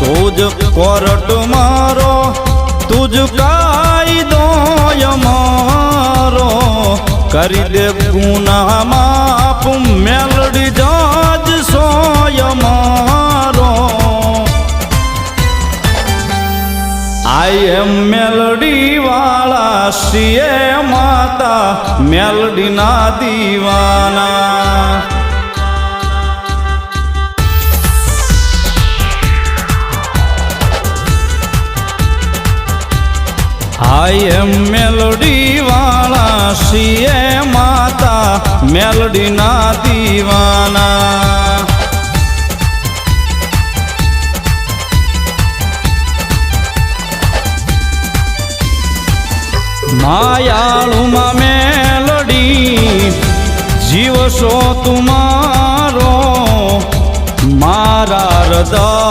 તુજ court મારો, તુજ કાયદો અમારો કરી દે ગુના માપ, મેલડી જાજ સોય મારો આઈ એમ મેલડી વાળા સીએ માતા મેલડી ના દીવાના આઈ એમ મેલોડી વાળા શ્રીએ માતા મેલડી ના દીવાના. માયાળુમાં મેલોડી, જીવશો તુમારો મારા હૃદય